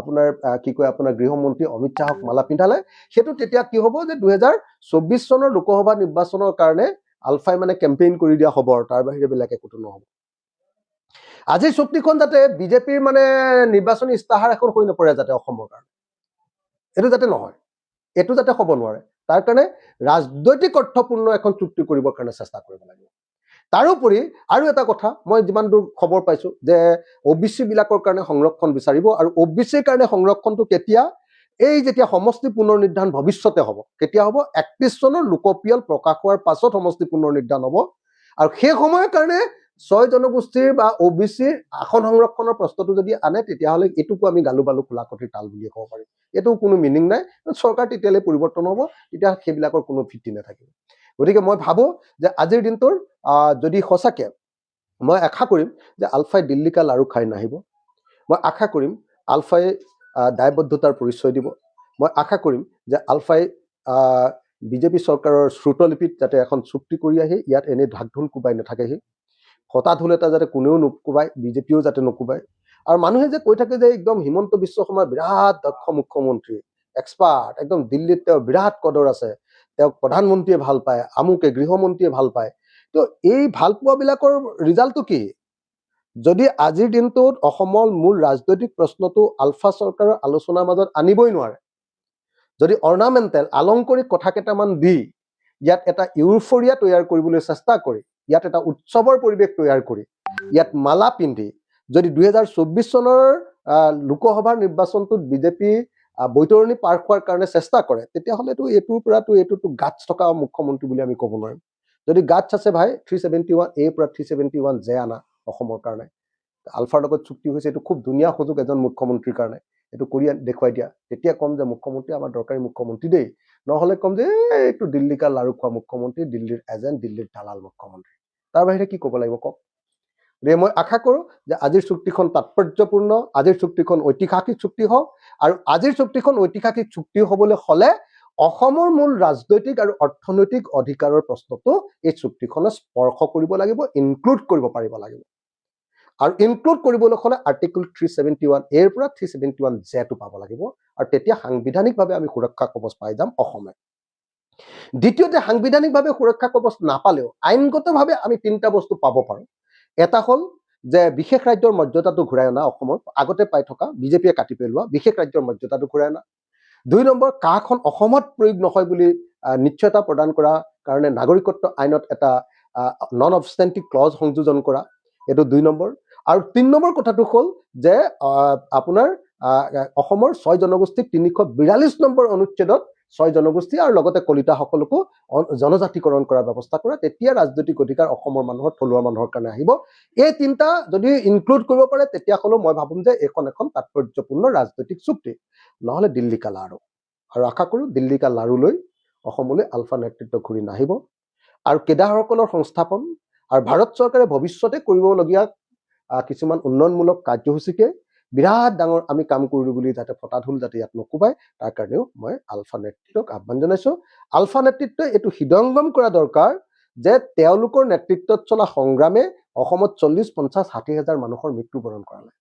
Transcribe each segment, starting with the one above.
আপোনাৰ কি কয় আপোনাৰ গৃহমন্ত্ৰী অমিত শ্বাহক মালা পিন্ধালে সেইটো তেতিয়া কি হ'ব যে দুহেজাৰ চৌবিশ চনৰ লোকসভা নিৰ্বাচনৰ কাৰণে আলফাই মানে কেম্পেইন কৰি দিয়া হ'ব আৰু তাৰ বাহিৰে বেলেগ একোতো নহ'ব। আজিৰ চুক্তিখন যাতে বিজেপিৰ মানে নিৰ্বাচনী ইস্তাহাৰ এখন হৈ নপৰে যাতে অসমৰ কাৰণে। এইটো যাতে নহয় এইটো যাতে হ'ব নোৱাৰে। তাৰ কাৰণে ৰাজনৈতিক অৰ্থপূৰ্ণ এখন চুক্তি কৰিবৰ কাৰণে চেষ্টা কৰিব লাগিব। তাৰোপৰি আৰু এটা কথা মই যিমান দূৰ খবৰ পাইছো যে অ' বি চি বিলাকৰ কাৰণে সংৰক্ষণ বিচাৰিব আৰু অ' বি চিৰ কাৰণে সংৰক্ষণটো কেতিয়া? এই যেতিয়া সমষ্টি পুনৰ নিৰ্ধাৰণ ভৱিষ্যতে হ'ব কেতিয়া হ'ব? একত্ৰিশ চনৰ লোকপিয়ল প্ৰকাশ হোৱাৰ পাছত সমষ্টি পুনৰ নিৰ্ধাৰণ হ'ব। আৰু সেই সময়ৰ কাৰণে ছয় জনগোষ্ঠীৰ বা অ' বি চিৰ আসন সংৰক্ষণৰ প্ৰশ্নটো যদি আনে তেতিয়াহ'লে এইটোকো আমি গালু বালু খোলাকটিৰ তাল বুলিয়ে ক'ব পাৰিম এইটো কোনো মিনিং নাই। চৰকাৰ তেতিয়ালৈ পৰিৱৰ্তন হ'ব তেতিয়া সেইবিলাকৰ কোনো ভিত্তি নাথাকিব। গতিকে মই ভাবোঁ যে আজিৰ দিনটোৰ যদি সঁচাকে মই আশা কৰিম যে আলফাই দিল্লীকা লাৰু খাই নাহিব। মই আশা কৰিম আলফাই দায়বদ্ধতাৰ পৰিচয় দিব। মই আশা কৰিম যে আলফাই বিজেপি চৰকাৰৰ শ্ৰুতলিপিত যাতে এখন চুক্তি কৰি আহি ইয়াত এনেই ঢাক ঢোল কোবাই নাথাকেহি। ফটা ঢোল এটা যাতে কোনেও নোকোবাই বিজেপিয়েও যাতে নোকোবাই। আৰু মানুহে যে কৈ থাকে যে একদম হিমন্ত বিশ্ব শৰ্মা বিৰাট দক্ষ মুখ্যমন্ত্ৰী এক্সপাৰ্ট একদম দিল্লীত তেওঁ বিৰাট কদৰ আছে। তেওঁক প্ৰধানমন্ত্ৰীয়ে ভাল পায় আমুকে গৃহমন্ত্ৰীয়ে ভাল পায়। তো এই ভাল পোৱাবিলাকৰ ৰিজাল্টটো কি? যদি আজিৰ দিনটোত অসমৰ মূল ৰাজনৈতিক প্ৰশ্নটো আলফা চৰকাৰৰ আলোচনাৰ মাজত আনিবই নোৱাৰে যদি অৰ্ণামেণ্টেল আলংকাৰিক কথা কেইটামান দি ইয়াত এটা ইউফৰিয়া তৈয়াৰ কৰিবলৈ চেষ্টা কৰি ইয়াত এটা উৎসৱৰ পৰিৱেশ তৈয়াৰ কৰি ইয়াত মালা পিন্ধি যদি দুহেজাৰ চৌব্বিছ চনৰ লোকসভাৰ নিৰ্বাচনটোত বিজেপি বৈতৰণি পাৰ হোৱাৰ কাৰণে চেষ্টা কৰে তেতিয়াহ'লেতো এইটোৰ পৰাতো এইটোতো গাটছ থকা মুখ্যমন্ত্ৰী বুলি আমি ক'ব নোৱাৰিম। যদি গাটছ আছে ভাই থ্ৰী ছেভেণ্টি ওৱান এৰ পৰা থ্ৰী ছেভেণ্টি ওৱান জে আনা অসমৰ কাৰণে। আলফাৰ লগত চুক্তি হৈছে এইটো খুব ধুনীয়া সুযোগ এজন মুখ্যমন্ত্ৰীৰ কাৰণে। এইটো কৰি দেখুৱাই দিয়া। তেতিয়া ক'ম যে মুখ্যমন্ত্ৰী আমাৰ দৰকাৰী মুখ্যমন্ত্ৰী দেই। নহ'লে ক'ম যে "এই, এইটো দিল্লী কা লাৰু খোৱা মুখ্যমন্ত্ৰী দিল্লীৰ এজেণ্ট দিল্লীৰ দালাল মুখ্যমন্ত্ৰী। তাৰ বাহিৰে কি ক'ব লাগিব কওক? গতিকে মই আশা কৰোঁ যে আজিৰ চুক্তিখন তাৎপৰ্যপূৰ্ণ আজিৰ চুক্তিখন ঐতিহাসিক চুক্তি হওক আৰু আজিৰ চুক্তিখন ঐতিহাসিক চুক্তি হ'বলৈ হ'লে অসমৰ মূল ৰাজনৈতিক আৰু অৰ্থনৈতিক অধিকাৰৰ প্ৰশ্নটো এই চুক্তিখনে স্পৰ্শ কৰিব লাগিব ইনক্লুড কৰিব পাৰিব লাগিব। আৰু ইনক্লুড কৰিবলৈ হ'লে আৰ্টিকল থ্ৰী ছেভেণ্টি ওৱান এৰ পৰা থ্ৰী ছেভেণ্টি ওৱান জেটো পাব লাগিব আৰু তেতিয়া সাংবিধানিকভাৱে আমি সুৰক্ষা কৱচ পাই যাম অসমে। দ্বিতীয়তে সাংবিধানিকভাৱে সুৰক্ষা কৱচ নাপালেও আইনগতভাৱে আমি তিনিটা বস্তু পাব পাৰোঁ। এটা হ'ল যে বিশেষ ৰাজ্যৰ মৰ্যাদাটো ঘূৰাই অনা অসমৰ আগতে পাই থকা বিজেপিয়ে কাটি পেলোৱা বিশেষ ৰাজ্যৰ মৰ্যাদাটো ঘূৰাই অনা। দুই নম্বৰ কাখন অসমত প্ৰয়োগ নহয় বুলি নিশ্চয়তা প্ৰদান কৰা কাৰণে নাগৰিকত্ব আইনত এটা নন অবষ্টেণ্টিক ক্লজ সংযোজন কৰা। এইটো দুই নম্বৰ। আৰু তিনি নম্বৰ কথাটো হ'ল যে আপোনাৰ অসমৰ ছয় জনগোষ্ঠীক তিনিশ বিৰাল্লিছ নম্বৰ অনুচ্ছেদত ছয় জনগোষ্ঠী আৰু লগতে কলিতাসকলকো জনজাতিকৰণ কৰাৰ ব্যৱস্থা কৰা তেতিয়া ৰাজনৈতিক অধিকাৰ অসমৰ মানুহৰ থলুৱা মানুহৰ কাৰণে আহিব। এই তিনিটা যদি ইনক্লুড কৰিব পাৰে তেতিয়াহ'লেও মই ভাবোঁ যে এইখন এখন তাৎপৰ্যপূৰ্ণ ৰাজনৈতিক চুক্তি। নহ'লে দিল্লী কা লাৰু আৰু আশা কৰোঁ দিল্লী কা লাৰুলৈ অসমলৈ আলফা নেতৃত্ব ঘূৰি নাহিব। আৰু কেদাৰসকলৰ সংস্থাপন আৰু ভাৰত চৰকাৰে ভৱিষ্যতে কৰিবলগীয়া কিছুমান উন্নয়নমূলক কাৰ্যসূচীকে বিৰাট ডাঙৰ আমি কাম কৰিলোঁ বুলি যাতে ফটাঢোল যাতে ইয়াত নকোবাই তাৰ কাৰণেও মই আলফা নেতৃত্বক আহ্বান জনাইছোঁ। আলফা নেতৃত্বই এইটো হৃদয়ংগম কৰা দৰকাৰ যে তেওঁলোকৰ নেতৃত্বত চলা সংগ্ৰামে অসমত চল্লিছ পঞ্চাছ ষাঠি হাজাৰ মানুহৰ মৃত্যুবৰণ কৰালে।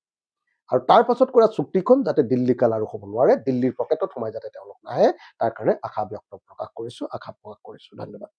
আৰু তাৰ পাছত কৰা চুক্তিখন যাতে দিল্লী কালাৰো হ'ব নোৱাৰে দিল্লীৰ পকেটত সোমাই যাতে তেওঁলোক নাহে তাৰ কাৰণে আশা ব্যক্ত প্ৰকাশ কৰিছোঁ আশা প্ৰকাশ কৰিছোঁ। ধন্যবাদ।